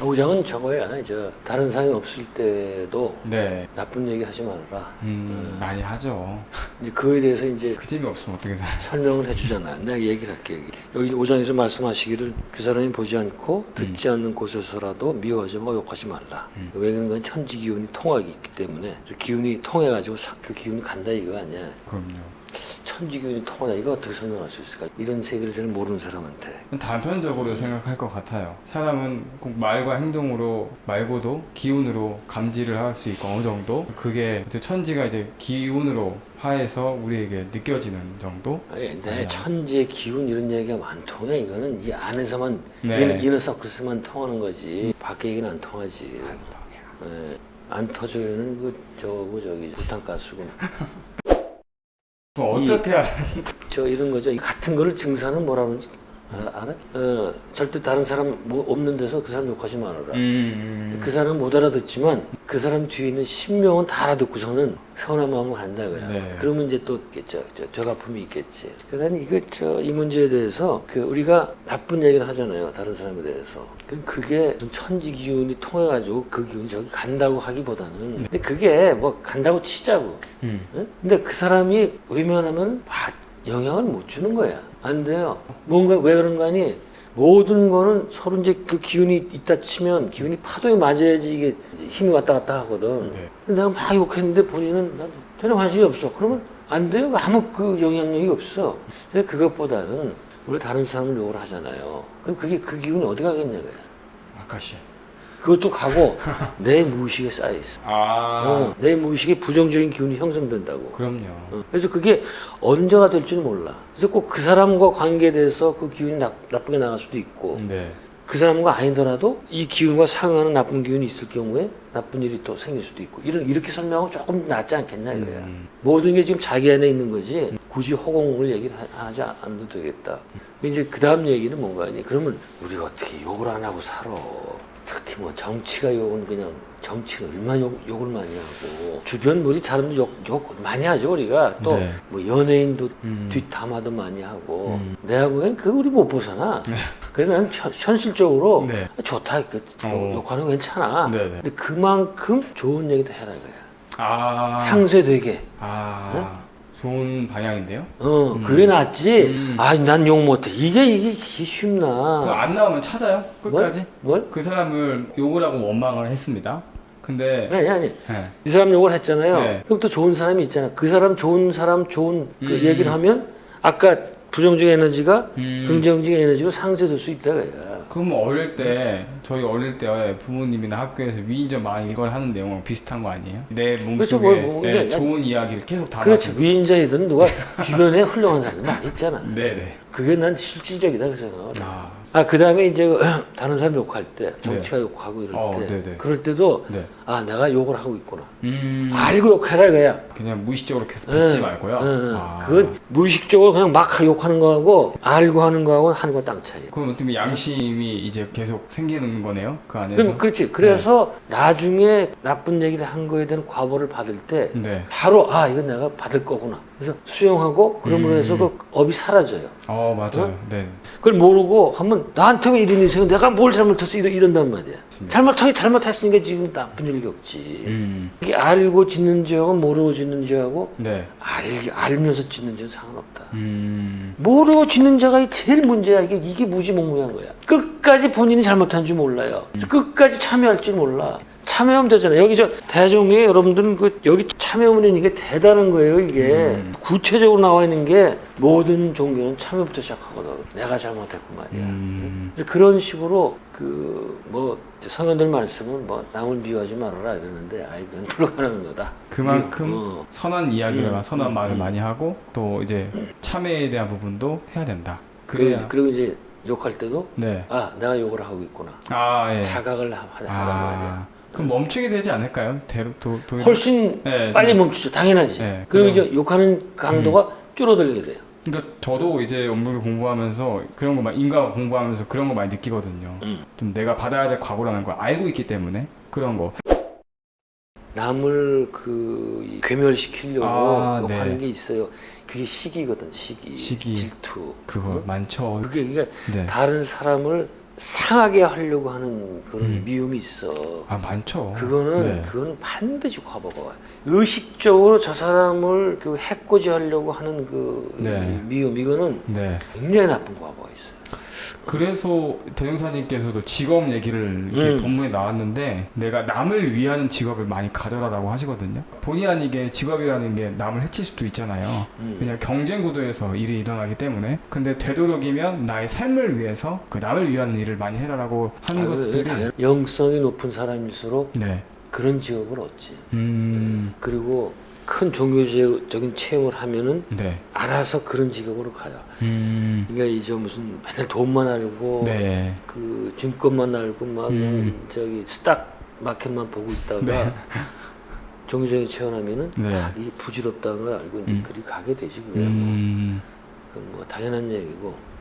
오장은 저거야. 저 다른 사람이 없을 때도 네. 나쁜 얘기 하지 말아라. 음, 많이 하죠. 이제 그거에 대해서 이제 그 재미 없으면 어떻게 살아요? 설명을 해주잖아. 내가 얘기를 할게. 여기 오장에서 말씀하시기를 그 사람이 보지 않고 듣지 않는 곳에서라도 미워하지 뭐 욕하지 말라. 음. 왜 그런 건 천지 기운이 통하기 있기 때문에 그 기운이 통해가지고 사- 그 기운이 간다 이거 아니야. 그럼요. 천지 기운이 통하다 이거 어떻게 설명할 수 있을까? 이런 세계를 잘 모르는 사람한테. 단편적으로 생각할 것 같아요. 사람은 꼭 말과 행동으로 말고도 기운으로 감지를 할 수 있고 어느 정도 그게 천지가 이제 기운으로 하에서 우리에게 느껴지는 정도. 아니, 아니야. 천지의 기운 이런 얘기가 안 통해. 이거는 이 안에서만 네. 이너, 서클스만 통하는 거지. 밖에 얘기는 안 통하지. 예, 안 터져요는 그 저거 저기 부탄가스고 그럼 어떻게 알아? 저 이런 거죠. 이 같은 거를 증사는 뭐라 그러지? 알아? 알아? 어, 절대 다른 사람 뭐 없는 데서 그 사람 욕하지 말아라. 음, 그 사람 못 알아듣지만 그 사람 뒤에 있는 신명은 다 알아듣고서는 서운한 마음을 간다 그야. 네. 그러면 이제 또 있겠죠. 저, 저가품이 있겠지. 그래서 이거 저 이 문제에 대해서 그 우리가 나쁜 얘기를 하잖아요. 다른 사람에 대해서. 그 그게 좀 천지 기운이 통해 가지고 그 기운이 저기 간다고 하기보다는 근데 그게 뭐 간다고 치자고. 음. 응? 근데 그 사람이 외면하면 바- 영향을 못 주는 거야. 안 돼요. 뭔가 왜 그런 거 아니? 모든 거는 서로 이제 그 기운이 있다 치면 기운이 파도에 맞아야지 이게 힘이 왔다 갔다 하거든. 네. 근데 내가 막 욕했는데 본인은 난 전혀 관심이 없어. 그러면 안 돼요. 아무 그 영향력이 없어. 그래서 그것보다는 우리 다른 사람을 욕을 하잖아요. 그럼 그게 그 기운이 어디 가겠냐고요. 아카시. 그것도 가고 내 무의식에 쌓여 있어. 아, 어, 내 무의식에 부정적인 기운이 형성된다고. 그럼요. 어, 그래서 그게 언제가 될지는 몰라. 그래서 꼭 그 사람과 관계돼서 그 기운이 나, 나쁘게 나갈 수도 있고, 네. 그 사람과 아니더라도 이 기운과 상응하는 나쁜 기운이 있을 경우에 나쁜 일이 또 생길 수도 있고, 이런, 이렇게 설명하면 조금 낫지 않겠냐, 이거야. 음. 모든 게 지금 자기 안에 있는 거지, 굳이 허공을 얘기를 하- 하지 않아도 되겠다. 이제 그 다음 얘기는 뭔가 하니, 그러면 우리가 어떻게 욕을 안 하고 살아. 특히 뭐 정치가 욕은 그냥 정치가 얼마나 욕, 욕을 많이 하고 주변 우리 사람들 욕, 욕 많이 하죠 우리가 또 네. 뭐 연예인도 음. 뒷담화도 많이 하고 음. 내가 보기엔 그거 우리 못 벗어나 그래서 난 현, 현실적으로 네. 좋다 그 어. 욕하는 거 괜찮아 네네. 근데 그만큼 좋은 얘기도 해라 이거야 아. 상쇄되게 아. 좋은 방향인데요? 어 음. 그게 낫지 음. 아 난 욕 못해 이게 이게, 이게 그거 쉽나 안 나오면 찾아요? 끝까지? 뭘? 그 사람을 욕을 하고 원망을 했습니다. 근데 아니 아니 네. 이 사람 욕을 했잖아요. 네. 그럼 또 좋은 사람이 있잖아. 그 사람 좋은 사람 좋은 그 음. 얘기를 하면 아까 부정적인 에너지가 음. 긍정적인 에너지로 상쇄될 수 있다 그야. 그럼 어릴 때 저희 어릴 때 부모님이나 학교에서 위인전 막 이걸 하는 내용은 비슷한 거 아니에요? 내 그렇죠, 몸속에 뭐, 뭐, 네, 좋은 이야기를 계속 담아. 그렇지 위인자이든 누가 주변에 훌륭한 사람이 많이 있잖아. 네네. 그게 난 실질적이다 그 생각. 아, 아 그다음에 이제 그 다른 사람 욕할 때 정치가 욕하고 이럴 어, 때 네네. 그럴 때도 네. 아 내가 욕을 하고 있구나. 음. 알고 욕해라 그야. 그냥 무의식적으로 계속 뱉지 응, 말고요. 응, 응. 아. 그건 무의식적으로 그냥 막 욕하는 거하고 알고 하는 거하고 하는 거 땅 차이. 그럼 어떻게 보면 양심이 이제 계속 생기는 거네요. 그 안에서. 그럼 그렇지. 그래서 나중에 나쁜 얘기를 한 거에 대한 과보를 받을 때 네. 바로 아 이건 내가 받을 거구나. 그래서 수용하고 그러므로 음. 해서 그 업이 사라져요. 어 맞아요. 네. 그걸 모르고 하면 나한테 왜 이런 일이 생겨? 내가 뭘 잘못했어? 이런, 이런단 말이야. 잘못하기 잘못했으니까 지금 나쁜 일 겪지. 음. 이게 알고 짓는 죄하고 모르고 짓는 죄하고 네. 알, 알면서 짓는 죄는 상관없다. 음. 모르고 짓는 자가 제일 문제야. 이게, 이게 무지몽무한 거야. 끝까지 본인이 잘못한 줄 몰라요. 끝까지 참여할 줄 몰라. 참여하면 되잖아요. 여기 저 대종에 여러분들은 그 여기 참여하면 이게 대단한 거예요. 이게 음. 구체적으로 나와 있는 게 모든 종교는 참여부터 시작하거든. 내가 잘못했고 말이야. 음. 그런 식으로 그뭐 성현들 말씀은 뭐 남을 미워하지 말아라 이러는데 아이 그건 불가능한 거다. 그만큼 어. 선한 이야기를 음, 선한 음, 말을 음. 많이 하고 또 이제 참여에 대한 부분도 해야 된다. 그리고, 그래야 그리고 이제 욕할 때도 네. 아 내가 욕을 하고 있구나. 아 예. 자각을 하- 하란 말이야. 아 그럼 멈추게 되지 않을까요? 대로 도, 도 훨씬 네, 빨리 좀- 멈추죠. 당연하지. 네, 그리고 그럼- 이제 욕하는 강도가 줄어들게 돼요. 그러니까 저도 이제 업무를 공부하면서 그런 거 많이 인과 공부하면서 그런 거 많이 느끼거든요. 음. 좀 내가 받아야 될 과거라는 걸 알고 있기 때문에 그런 거. 남을 그 괴멸시키려고 아, 욕하는 네. 게 있어요. 그게 시기거든. 시기. 시기. 질투. 그거 어? 많죠. 그게 그러니까 네. 다른 사람을 상하게 하려고 하는 그런 음. 미움이 있어. 아 많죠. 그거는 네. 그거는 반드시 와요. 의식적으로 저 사람을 그 해코지 하려고 하는 그 네. 미움 이거는 네. 굉장히 나쁜 과거가 있어요. 그래서 대형사님께서도 직업 얘기를 이렇게 음. 본문에 나왔는데 내가 남을 위하는 직업을 많이 가져라라고 하시거든요. 본의 아니게 직업이라는 게 남을 해칠 수도 있잖아요. 음. 왜냐면 경쟁 구도에서 일이 일어나기 때문에 근데 되도록이면 나의 삶을 위해서 그 남을 위하는 일을 많이 해라라고 하는 아, 그 것들이 당연- 영성이 높은 사람일수록 네. 그런 직업을 얻지. 음. 그리고 큰 종교적인 체험을 하면은 네. 알아서 그런 직업으로 가요. 음. 그러니까 이제 무슨 맨날 돈만 알고 네. 그 증권만 알고 막 음. 저기 스탁 마켓만 보고 있다가 네. 종교적인 체험하면은 네. 아, 이 부질없다는 걸 알고 이제 음. 그리 가게 되지 그게 음. 그건 뭐 당연한 얘기고